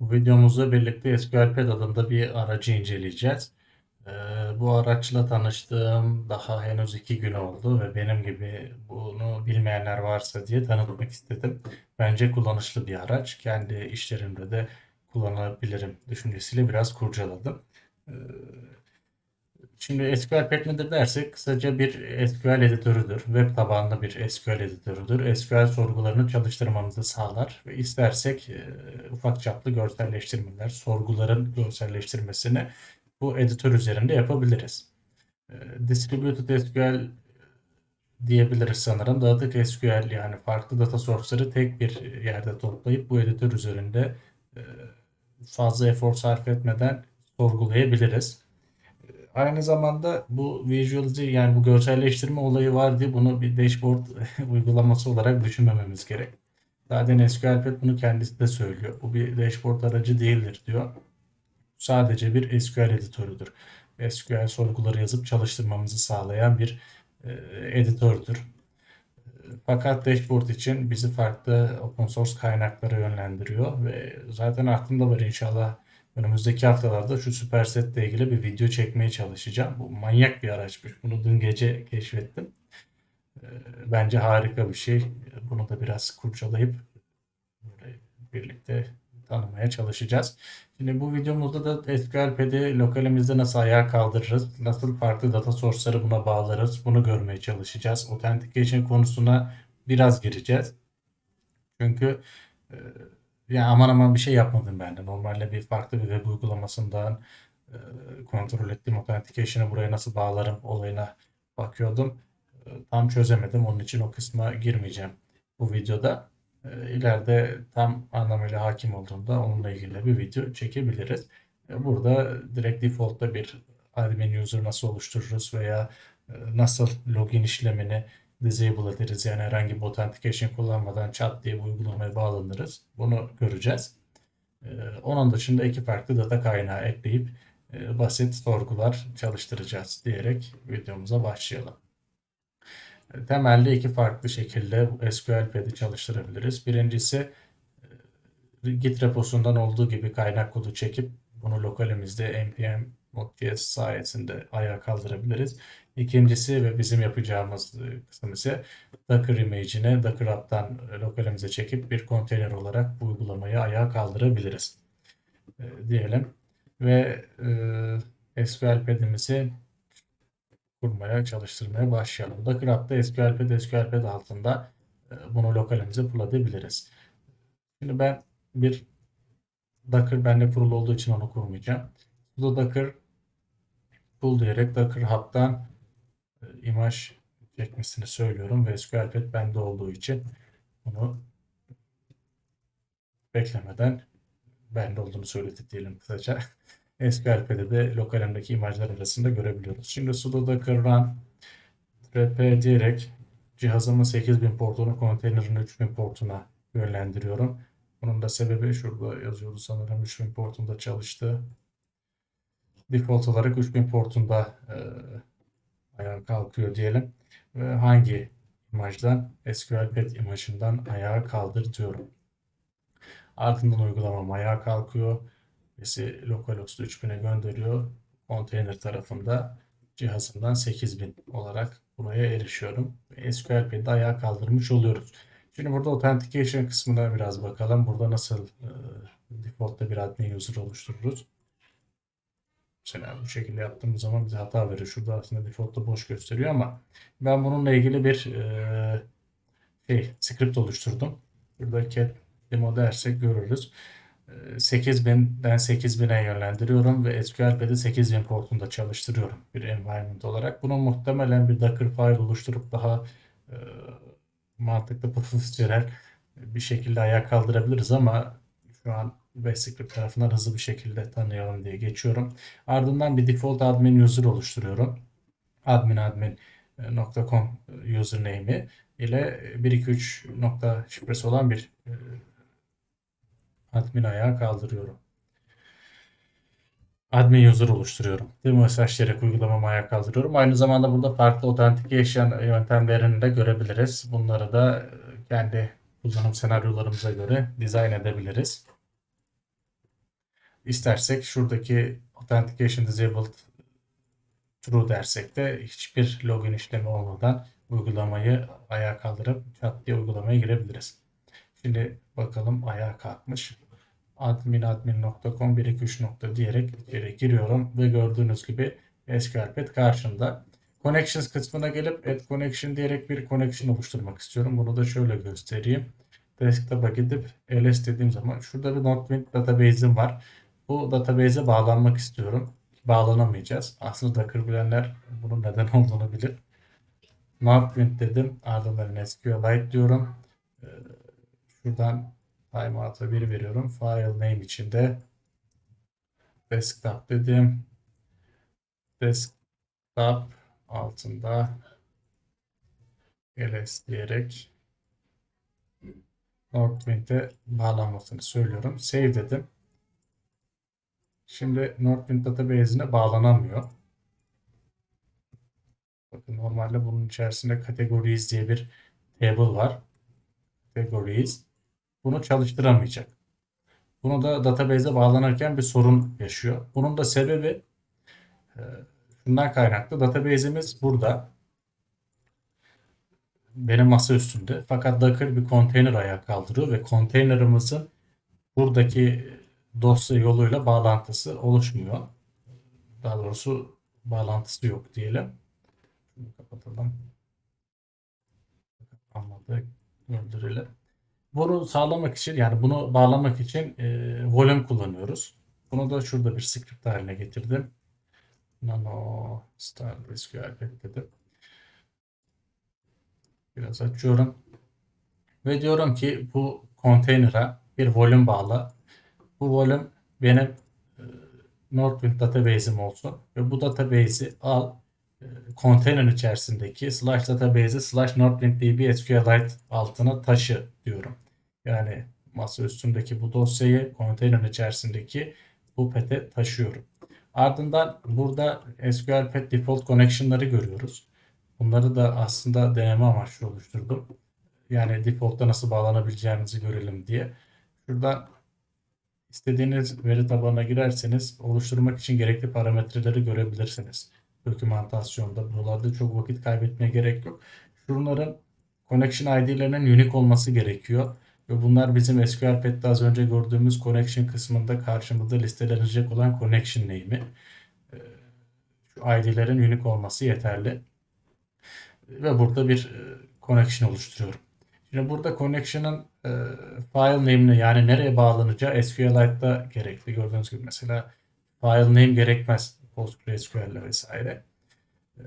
Bu videomuzda birlikte SQLPad adında bir aracı inceleyeceğiz. Ee, bu araçla tanıştığım daha henüz iki gün oldu ve benim gibi bunu bilmeyenler varsa diye tanıtmak istedim. Bence kullanışlı bir araç. Kendi işlerimde de kullanabilirim düşüncesiyle biraz kurcaladım. Şimdi SQLPad nedir dersek kısaca bir SQL editörüdür. Web tabanlı bir SQL editörüdür. SQL sorgularını çalıştırmamızı sağlar ve istersek e, ufak çaplı görselleştirmeler, sorguların görselleştirmesini bu editör üzerinde yapabiliriz. E, Distributed SQL diyebiliriz sanırım. Dağıtık SQL yani farklı data source'ları tek bir yerde toplayıp bu editör üzerinde e, fazla efor sarf etmeden sorgulayabiliriz. Aynı zamanda bu visualize yani bu görselleştirme olayı var diye bunu bir dashboard uygulaması olarak düşünmememiz gerek. Zaten SQLPad bunu kendisi de söylüyor. Bu bir dashboard aracı değildir diyor. Sadece bir SQL editörüdür. SQL sorguları yazıp çalıştırmamızı sağlayan bir e, editördür. Fakat dashboard için bizi farklı open source kaynaklara yönlendiriyor ve zaten aklımda var inşallah Önümüzdeki haftalarda şu Superset ile ilgili bir video çekmeye çalışacağım. Bu manyak bir araçmış. Bunu dün gece keşfettim. Ee, Bence harika bir şey. Bunu da biraz kurcalayıp birlikte tanımaya çalışacağız. Şimdi bu videomuzda da SQLP'de lokalimizde nasıl ayağa kaldırırız, nasıl farklı data source'ları buna bağlarız, bunu görmeye çalışacağız. Authentication konusuna biraz gireceğiz. Çünkü e, ya aman aman bir şey yapmadım ben de. Normalde bir farklı bir web uygulamasından kontrol ettiğim authentication'ı buraya nasıl bağlarım olayına bakıyordum. Tam çözemedim. Onun için o kısma girmeyeceğim bu videoda. E, tam anlamıyla hakim olduğumda onunla ilgili bir video çekebiliriz. Burada direkt default'ta bir admin user nasıl oluştururuz veya nasıl login işlemini disable ederiz. Yani herhangi bir authentication kullanmadan chat diye bu uygulamaya bağlanırız. Bunu göreceğiz. Ee, onun dışında iki farklı data kaynağı ekleyip e, basit sorgular çalıştıracağız diyerek videomuza başlayalım. E, temelde iki farklı şekilde SQLPad'i çalıştırabiliriz. Birincisi e, Git reposundan olduğu gibi kaynak kodu çekip bunu lokalimizde npm Node.js sayesinde ayağa kaldırabiliriz. İkincisi ve bizim yapacağımız e, kısım ise Docker image'ini Docker app'tan lokalimize çekip bir konteyner olarak bu uygulamayı ayağa kaldırabiliriz. E, diyelim. Ve e, SQL pad'imizi kurmaya, çalıştırmaya başlayalım. Docker app'ta SQL pad, SQL pad altında e, bunu lokalimize pull Şimdi ben bir Docker bende kurulu olduğu için onu kurmayacağım. sudo docker pull diyerek Docker Hub'dan e, imaj çekmesini söylüyorum ve SQLPad bende olduğu için bunu beklemeden bende olduğunu söyledi diyelim kısaca. SQLP'de de lokalimdeki imajlar arasında görebiliyoruz. Şimdi sudo docker run rp diyerek cihazımın 8000 portunu konteynerin 3000 portuna yönlendiriyorum. Bunun da sebebi şurada yazıyordu sanırım 3000 portunda çalıştı. Default olarak 3000 portunda e, ayağa kalkıyor diyelim. Ve hangi imajdan? SQLPad imajından ayağa kaldır diyorum. Ardından uygulamam ayağa kalkıyor. Bizi localhost 3000'e gönderiyor. Konteyner tarafında cihazımdan 8000 olarak buraya erişiyorum. SQLPad'i ayağa kaldırmış oluyoruz. Şimdi burada authentication kısmına biraz bakalım. Burada nasıl e, default'ta bir admin user oluştururuz. Mesela bu şekilde yaptığımız zaman bize hata veriyor. Şurada aslında default'ta boş gösteriyor ama ben bununla ilgili bir e, şey, script oluşturdum. Burada cat demo dersek görürüz. 8000'den 8000'e yönlendiriyorum ve SQL'de 8000 portunda çalıştırıyorum bir environment olarak. Bunu muhtemelen bir Docker file oluşturup daha e, mantıklı profesyonel bir şekilde ayağa kaldırabiliriz ama şu an Basic tarafından hızlı bir şekilde tanıyalım diye geçiyorum. Ardından bir default admin user oluşturuyorum. adminadmin.com username'i ile 123 nokta şifresi olan bir e, admin ayağı kaldırıyorum. Admin user oluşturuyorum. Demo mesaj diyerek uygulamamı ayağa kaldırıyorum. Aynı zamanda burada farklı authentication yöntemlerini de görebiliriz. Bunları da e, kendi kullanım senaryolarımıza göre dizayn edebiliriz. İstersek şuradaki Authentication Disabled True dersek de hiçbir login işlemi olmadan uygulamayı ayağa kaldırıp çat diye uygulamaya girebiliriz. Şimdi bakalım ayağa kalkmış. admin.admin.com 123 nokta diyerek içeri giriyorum ve gördüğünüz gibi SQL Pet karşımda. Connections kısmına gelip add connection diyerek bir connection oluşturmak istiyorum. Bunu da şöyle göstereyim. Desktop'a gidip ls dediğim zaman şurada bir Notwind database'im var. Bu database'e bağlanmak istiyorum. Bağlanamayacağız. Aslında Docker bilenler bunun neden olduğunu bilir. Notwind dedim. Ardından SQLite diyorum. Ee, şuradan timeout'a 1 veriyorum. File name içinde desktop dedim. Desktop altında ls diyerek Northwind'e bağlanmasını söylüyorum. Save dedim. Şimdi Northwind database'ine bağlanamıyor. Bakın normalde bunun içerisinde categories diye bir table var. Categories. Bunu çalıştıramayacak. Bunu da database'e bağlanırken bir sorun yaşıyor. Bunun da sebebi e, şundan kaynaklı. Database'imiz burada. Benim masa üstünde. Fakat Docker bir konteyner ayağa kaldırıyor ve konteynerimizin buradaki dosya yoluyla bağlantısı oluşmuyor. Daha doğrusu bağlantısı yok diyelim. Şunu kapatalım. Anladık. Öldürelim. Bunu sağlamak için yani bunu bağlamak için e, volume kullanıyoruz. Bunu da şurada bir script haline getirdim. Nano Star SQL dedim. Biraz açıyorum. Ve diyorum ki bu konteynere bir volume bağla. Bu volume benim e, Northwind database'im olsun. Ve bu database'i al e, konteyner içerisindeki slash database'i slash Northwind DB SQLite altına taşı diyorum. Yani masa üstündeki bu dosyayı konteyner içerisindeki bu pete taşıyorum. Ardından burada SQL Pet Default Connection'ları görüyoruz. Bunları da aslında deneme amaçlı oluşturdum. Yani default'ta nasıl bağlanabileceğimizi görelim diye. Şurada istediğiniz veri tabanına girerseniz oluşturmak için gerekli parametreleri görebilirsiniz. Dokümantasyonda buralarda çok vakit kaybetmeye gerek yok. Şunların connection ID'lerinin unique olması gerekiyor. Ve bunlar bizim SQL Pet'te az önce gördüğümüz connection kısmında karşımızda listelenecek olan connection name'i. Ee, şu ID'lerin unique olması yeterli. Ve burada bir e, connection oluşturuyorum. Şimdi burada connection'ın e, file name'ine yani nereye bağlanacağı SQLite'da gerekli. Gördüğünüz gibi mesela file name gerekmez PostgreSQL'le vesaire. E,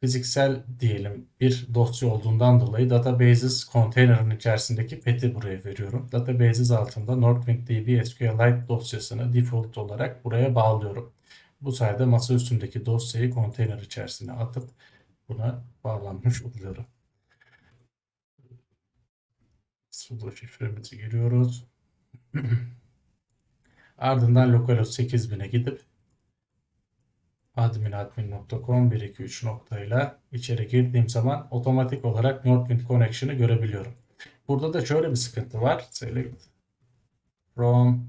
fiziksel diyelim bir dosya olduğundan dolayı databases container'ın içerisindeki pet'i buraya veriyorum. Databases altında Northwind DB SQLite dosyasını default olarak buraya bağlıyorum. Bu sayede masa üstündeki dosyayı konteyner içerisine atıp buna bağlanmış oluyorum. Sudo şifremizi giriyoruz. Ardından localhost 8000'e gidip admin.admin.com 123 noktayla içeri girdiğim zaman otomatik olarak Northwind Connection'ı görebiliyorum. Burada da şöyle bir sıkıntı var. Select from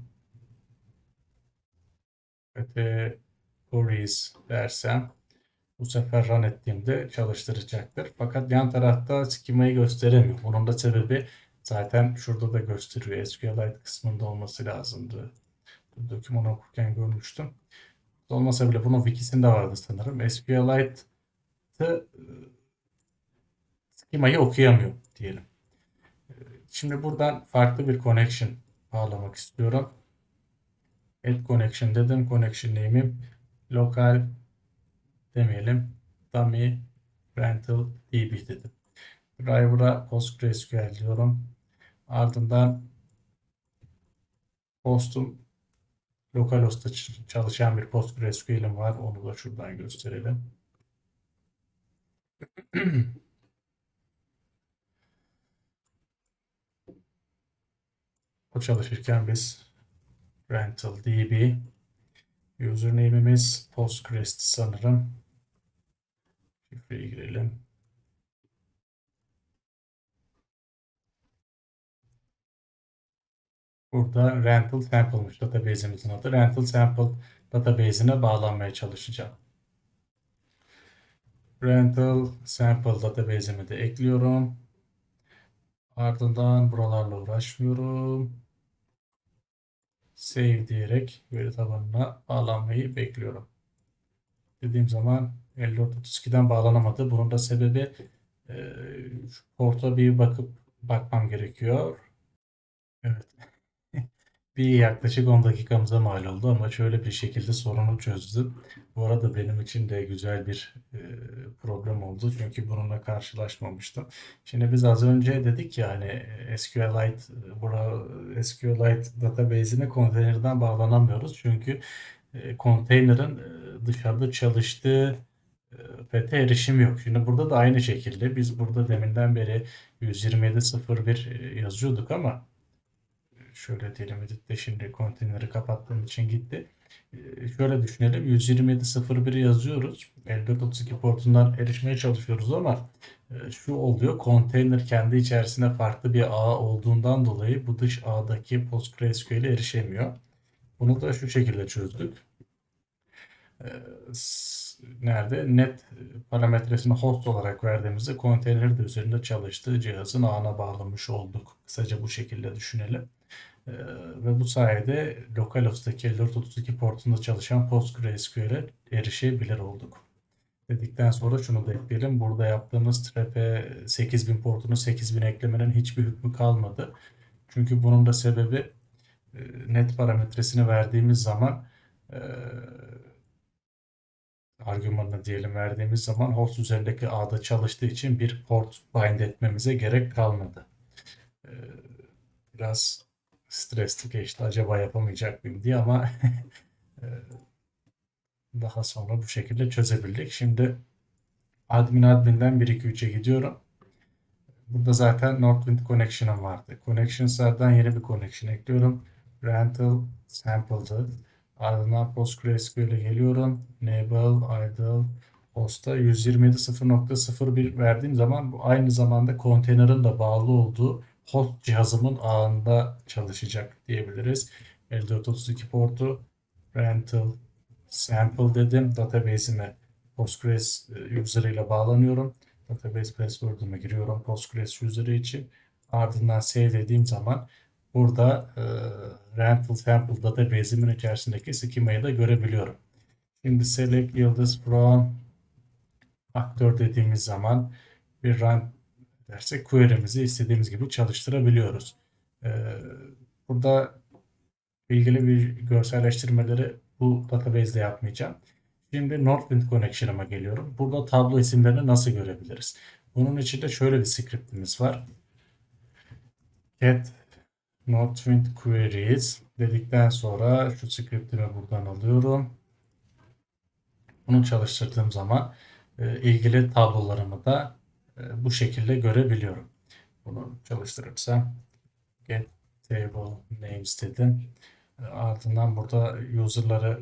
categories dersem bu sefer run ettiğimde çalıştıracaktır. Fakat yan tarafta schemayı gösteremiyor. Bunun da sebebi Zaten şurada da gösteriyor. SQLite kısmında olması lazımdı. Doküman okurken görmüştüm. Olmasa bile bunun wikisinde vardı sanırım. SQLite'ı schemayı okuyamıyor diyelim. Şimdi buradan farklı bir connection bağlamak istiyorum. Add connection dedim. Connection name'im local demeyelim. Dummy rental db dedim. Driver'a PostgreSQL diyorum. Ardından postum localhost'ta çalışan bir PostgreSQL'im var. Onu da şuradan gösterelim. o çalışırken biz rental db username'imiz postgres sanırım. Şifreyi girelim. Burada rental sample'mış database'imizin adı. Rental sample database'ine bağlanmaya çalışacağım. Rental sample database'imi de ekliyorum. Ardından buralarla uğraşmıyorum. Save diyerek veri tabanına bağlanmayı bekliyorum. Dediğim zaman 5432'den bağlanamadı. Bunun da sebebi e, şu porta bir bakıp bakmam gerekiyor. Evet. Bir yaklaşık 10 dakikamıza mal oldu ama şöyle bir şekilde sorunu çözdüm. Bu arada benim için de güzel bir e, program oldu. Çünkü bununla karşılaşmamıştım. Şimdi biz az önce dedik ya hani SQLite, bura, SQLite database'ine konteynerden bağlanamıyoruz. Çünkü e, konteynerin e, dışarıda çalıştığı e, PT erişim yok. Şimdi burada da aynı şekilde biz burada deminden beri 127.01 e, yazıyorduk ama şöyle diyelim editte şimdi konteyneri kapattığım için gitti. Ee, şöyle düşünelim 127.01 yazıyoruz. 5432 portundan erişmeye çalışıyoruz ama e, şu oluyor konteyner kendi içerisinde farklı bir ağ olduğundan dolayı bu dış ağdaki PostgreSQL'e erişemiyor. Bunu da şu şekilde çözdük. Ee, nerede? Net parametresini host olarak verdiğimizde konteyneri de üzerinde çalıştığı cihazın ağına bağlamış olduk. Kısaca bu şekilde düşünelim. Ee, ve bu sayede localhost'taki 5432 portunda çalışan PostgreSQL'e erişebilir olduk. Dedikten sonra şunu da ekleyelim. Burada yaptığımız trap'e 8000 portunu 8000 eklemenin hiçbir hükmü kalmadı. Çünkü bunun da sebebi e, net parametresini verdiğimiz zaman e, argümanını diyelim verdiğimiz zaman host üzerindeki ağda çalıştığı için bir port bind etmemize gerek kalmadı. E, biraz stresli geçti. Acaba yapamayacak mıyım diye ama e, daha sonra bu şekilde çözebildik. Şimdi admin admin'den 1-2-3'e gidiyorum. Burada zaten Northwind Connection'ım vardı. Connections'lardan yeni bir connection ekliyorum. Rental Sample'dı. Ardından PostgreSQL'e geliyorum. Enable, idle, host'a 127.0.01 verdiğim zaman bu aynı zamanda konteynerin de bağlı olduğu host cihazımın ağında çalışacak diyebiliriz. 5432 portu rental sample dedim. Database'ime Postgres e, user ile bağlanıyorum. Database password'umu giriyorum Postgres user için. Ardından save dediğim zaman burada e, rental sample database'imin içerisindeki schemayı da görebiliyorum. Şimdi select yıldız from aktör dediğimiz zaman bir run dersek query'mizi istediğimiz gibi çalıştırabiliyoruz. Ee, burada ilgili bir görselleştirmeleri bu database'de yapmayacağım. Şimdi Northwind Connection'ıma geliyorum. Burada tablo isimlerini nasıl görebiliriz? Bunun için de şöyle bir scriptimiz var. Get Northwind Queries dedikten sonra şu scriptimi buradan alıyorum. Bunu çalıştırdığım zaman e, ilgili tablolarımı da bu şekilde görebiliyorum. Bunu çalıştırırsam get table names dedim. E, ardından burada user'ları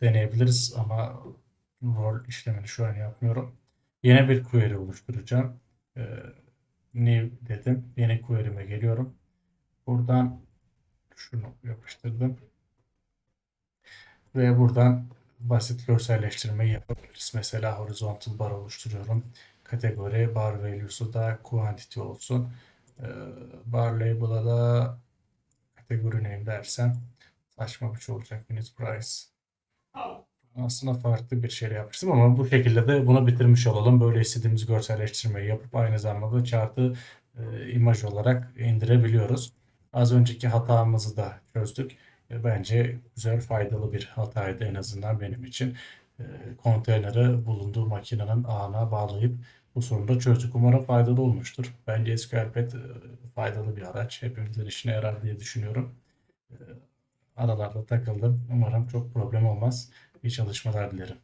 deneyebiliriz ama rol işlemini şu an yapmıyorum. Yeni bir query oluşturacağım. E, new dedim. Yeni query'me geliyorum. Buradan şunu yapıştırdım. Ve buradan basit görselleştirmeyi yapabiliriz. Mesela horizontal bar oluşturuyorum kategori bar value'su da quantity olsun. Ee, bar label'a da kategori name dersem saçma bir şey olacak. Minute price. Aslında farklı bir şey yapmıştım ama bu şekilde de bunu bitirmiş olalım. Böyle istediğimiz görselleştirmeyi yapıp aynı zamanda chart'ı e, imaj olarak indirebiliyoruz. Az önceki hatamızı da çözdük. E, bence güzel faydalı bir hataydı en azından benim için. E, konteyneri bulunduğu makinenin ağına bağlayıp bu sorunu da çözdük. Umarım faydalı olmuştur. Bence SQLPad e, faydalı bir araç. Hepimizin işine yarar diye düşünüyorum. E, aralarda takıldım. Umarım çok problem olmaz. İyi çalışmalar dilerim.